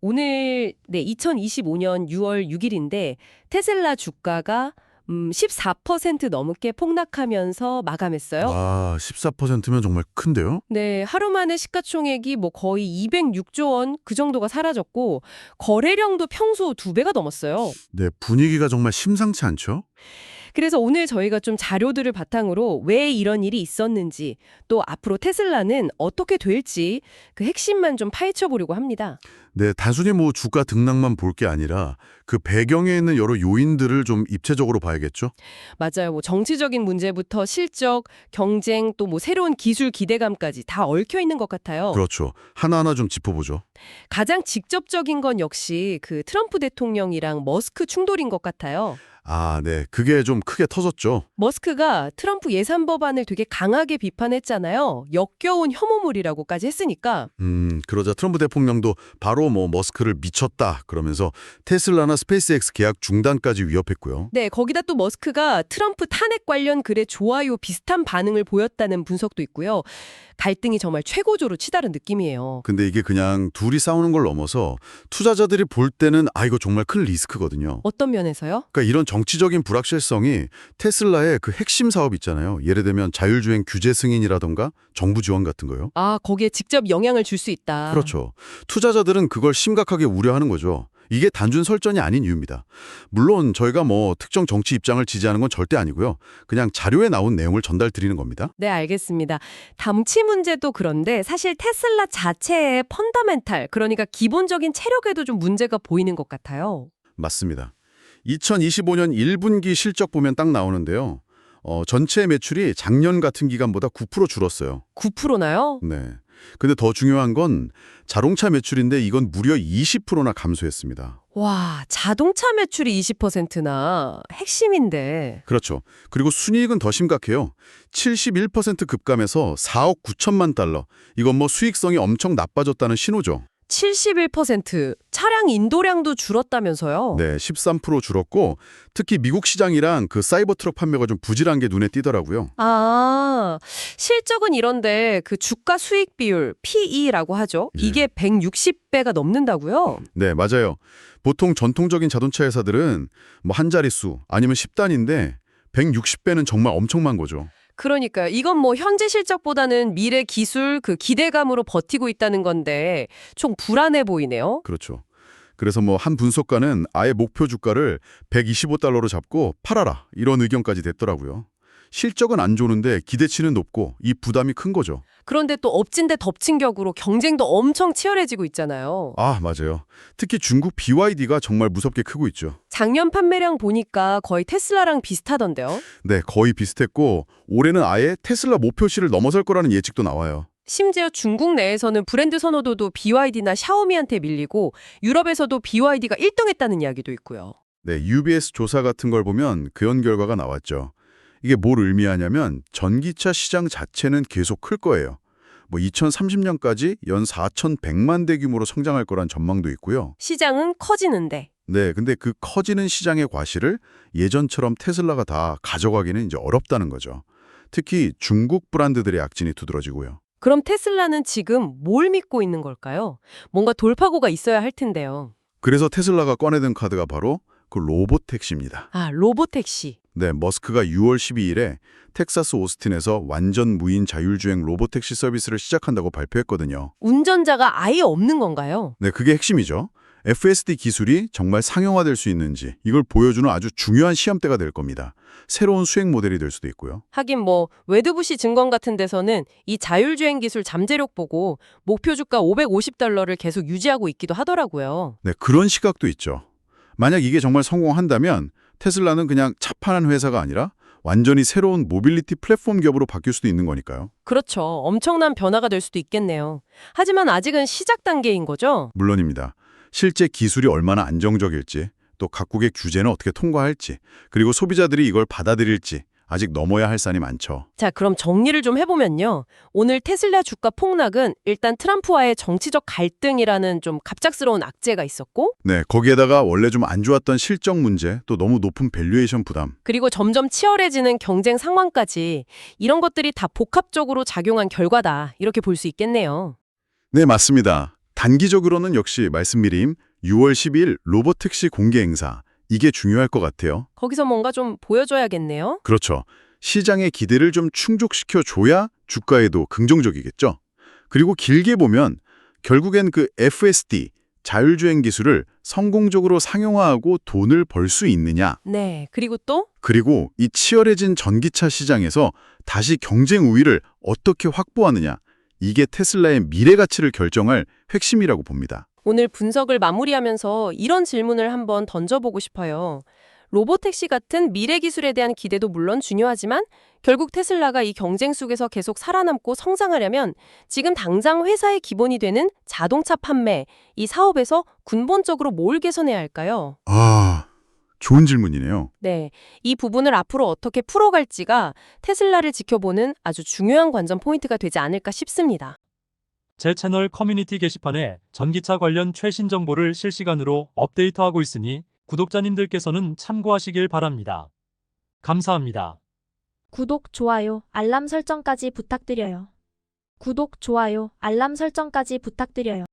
오늘 네 2025년 6월 6일인데 테슬라 주가가 음, 14% 넘게 폭락하면서 마감했어요. 와, 14%면 정말 큰데요? 네, 하루 만에 시가총액이 뭐 거의 206조 원 그 정도가 사라졌고 거래량도 평소 두 배가 넘었어요. 네, 분위기가 정말 심상치 않죠? 그래서 오늘 저희가 좀 자료들을 바탕으로 왜 이런 일이 있었는지 또 앞으로 테슬라는 어떻게 될지 그 핵심만 좀 파헤쳐 보려고 합니다. 네, 단순히 뭐 주가 등락만 볼 게 아니라 그 배경에 있는 여러 요인들을 좀 입체적으로 봐야겠죠? 맞아요. 뭐 정치적인 문제부터 실적, 경쟁 또 뭐 새로운 기술 기대감까지 다 얽혀 있는 것 같아요. 그렇죠. 하나하나 좀 짚어보죠. 가장 직접적인 건 역시 그 트럼프 대통령이랑 머스크 충돌인 것 같아요. 아, 네. 그게 좀 크게 터졌죠. 머스크가 트럼프 예산 법안을 되게 강하게 비판했잖아요. 역겨운 혐오물이라고까지 했으니까 음, 그러자 트럼프 대통령도 바로 뭐 머스크를 미쳤다 그러면서 테슬라나 스페이스X 계약 중단까지 위협했고요. 네, 거기다 또 머스크가 트럼프 탄핵 관련 글에 좋아요 비슷한 반응을 보였다는 분석도 있고요. 갈등이 정말 최고조로 치달은 느낌이에요. 근데 이게 그냥 둘이 싸우는 걸 넘어서 투자자들이 볼 때는 아 이거 정말 큰 리스크거든요. 어떤 면에서요? 그러니까 이런 정 치적인 불확실성이 테슬라의 그 핵심 사업 있잖아요. 예를 들면 자율주행 규제 승인이라던가 정부 지원 같은 거요. 아, 거기에 직접 영향을 줄 수 있다. 그렇죠. 투자자들은 그걸 심각하게 우려하는 거죠. 이게 단순 설전이 아닌 이유입니다. 물론 저희가 뭐 특정 정치 입장을 지지하는 건 절대 아니고요. 그냥 자료에 나온 내용을 전달 드리는 겁니다. 네, 알겠습니다. 담치 문제도 그런데 사실 테슬라 자체의 펀더멘탈, 그러니까 기본적인 체력에도 좀 문제가 보이는 것 같아요. 맞습니다. 2025년 1분기 실적 보면 딱 나오는데요. 어, 전체 매출이 작년 같은 기간보다 9% 줄었어요. 9%나요? 네. 근데 더 중요한 건 자동차 매출인데 이건 무려 20%나 감소했습니다. 와, 자동차 매출이 20%나 핵심인데. 그렇죠. 그리고 순이익은 더 심각해요. 71% 급감해서 4억 9천만 달러. 이건 뭐 수익성이 엄청 나빠졌다는 신호죠. 71% 차량 인도량도 줄었다면서요? 네, 13% 줄었고 특히 미국 시장이랑 그 사이버 트럭 판매가 좀 부실한 게 눈에 띄더라고요. 아, 실적은 이런데 그 주가 수익 비율 PE라고 하죠. 예. 이게 160배가 넘는다고요? 네, 맞아요. 보통 전통적인 자동차 회사들은 뭐 한 자릿수 아니면 10단인데 160배는 정말 엄청난 거죠. 그러니까 이건 뭐 현재 실적보다는 미래 기술 그 기대감으로 버티고 있다는 건데 좀 불안해 보이네요. 그렇죠. 그래서 뭐 한 분석가는 아예 목표 주가를 125달러로 잡고 팔아라 이런 의견까지 됐더라고요. 실적은 안 좋은데 기대치는 높고 이 부담이 큰 거죠. 그런데 또 엎친 데 덮친 격으로 경쟁도 엄청 치열해지고 있잖아요. 아, 맞아요. 특히 중국 BYD가 정말 무섭게 크고 있죠. 작년 판매량 보니까 거의 테슬라랑 비슷하던데요. 네, 거의 비슷했고 올해는 아예 테슬라 목표치를 넘어설 거라는 예측도 나와요. 심지어 중국 내에서는 브랜드 선호도도 BYD나 샤오미한테 밀리고 유럽에서도 BYD가 1등했다는 이야기도 있고요. 네, UBS 조사 같은 걸 보면 그런 결과가 나왔죠. 이게 뭘 의미하냐면 전기차 시장 자체는 계속 클 거예요. 뭐 2030년까지 연 4,100만 대 규모로 성장할 거란 전망도 있고요. 시장은 커지는데 네, 근데 그 커지는 시장의 과실을 예전처럼 테슬라가 다 가져가기는 이제 어렵다는 거죠. 특히 중국 브랜드들의 약진이 두드러지고요. 그럼 테슬라는 지금 뭘 믿고 있는 걸까요? 뭔가 돌파구가 있어야 할 텐데요. 그래서 테슬라가 꺼내든 카드가 바로 그 로봇 택시입니다. 아, 로보택시. 네, 머스크가 6월 12일에 텍사스 오스틴에서 완전 무인 자율주행 로봇 택시 서비스를 시작한다고 발표했거든요. 운전자가 아예 없는 건가요? 네, 그게 핵심이죠. FSD 기술이 정말 상용화될 수 있는지 이걸 보여주는 아주 중요한 시험대가 될 겁니다. 새로운 수행 모델이 될 수도 있고요. 하긴 뭐 웨드부시 증권 같은 데서는 이 자율주행 기술 잠재력 보고 목표 주가 550달러를 계속 유지하고 있기도 하더라고요. 네, 그런 시각도 있죠. 만약 이게 정말 성공한다면 테슬라는 그냥 차 파는 회사가 아니라 완전히 새로운 모빌리티 플랫폼 기업으로 바뀔 수도 있는 거니까요. 그렇죠. 엄청난 변화가 될 수도 있겠네요. 하지만 아직은 시작 단계인 거죠? 물론입니다. 실제 기술이 얼마나 안정적일지, 또 각국의 규제는 어떻게 통과할지, 그리고 소비자들이 이걸 받아들일지 아직 넘어야 할 산이 많죠. 자, 그럼 정리를 좀 해보면요. 오늘 테슬라 주가 폭락은 일단 트럼프와의 정치적 갈등이라는 좀 갑작스러운 악재가 있었고, 네, 거기에다가 원래 좀 안 좋았던 실적 문제, 또 너무 높은 밸류에이션 부담. 그리고 점점 치열해지는 경쟁 상황까지 이런 것들이 다 복합적으로 작용한 결과다. 이렇게 볼 수 있겠네요. 네, 맞습니다. 단기적으로는 역시 말씀드린 6월 10일 로보택시 공개 행사. 이게 중요할 것 같아요. 거기서 뭔가 좀 보여줘야겠네요. 그렇죠. 시장의 기대를 좀 충족시켜 줘야 주가에도 긍정적이겠죠. 그리고 길게 보면 결국엔 그 FSD, 자율주행 기술을 성공적으로 상용화하고 돈을 벌 수 있느냐, 네. 그리고 또 그리고 이 치열해진 전기차 시장에서 다시 경쟁 우위를 어떻게 확보하느냐, 이게 테슬라의 미래 가치를 결정할 핵심이라고 봅니다. 오늘 분석을 마무리하면서 이런 질문을 한번 던져보고 싶어요. 로보택시 같은 미래 기술에 대한 기대도 물론 중요하지만 결국 테슬라가 이 경쟁 속에서 계속 살아남고 성장하려면 지금 당장 회사의 기본이 되는 자동차 판매, 이 사업에서 근본적으로 뭘 개선해야 할까요? 아, 좋은 질문이네요. 네, 이 부분을 앞으로 어떻게 풀어갈지가 테슬라를 지켜보는 아주 중요한 관전 포인트가 되지 않을까 싶습니다. 제 채널 커뮤니티 게시판에 전기차 관련 최신 정보를 실시간으로 업데이트하고 있으니 구독자님들께서는 참고하시길 바랍니다. 감사합니다. 구독, 좋아요, 알람 설정까지 부탁드려요. 구독, 좋아요, 알람 설정까지 부탁드려요.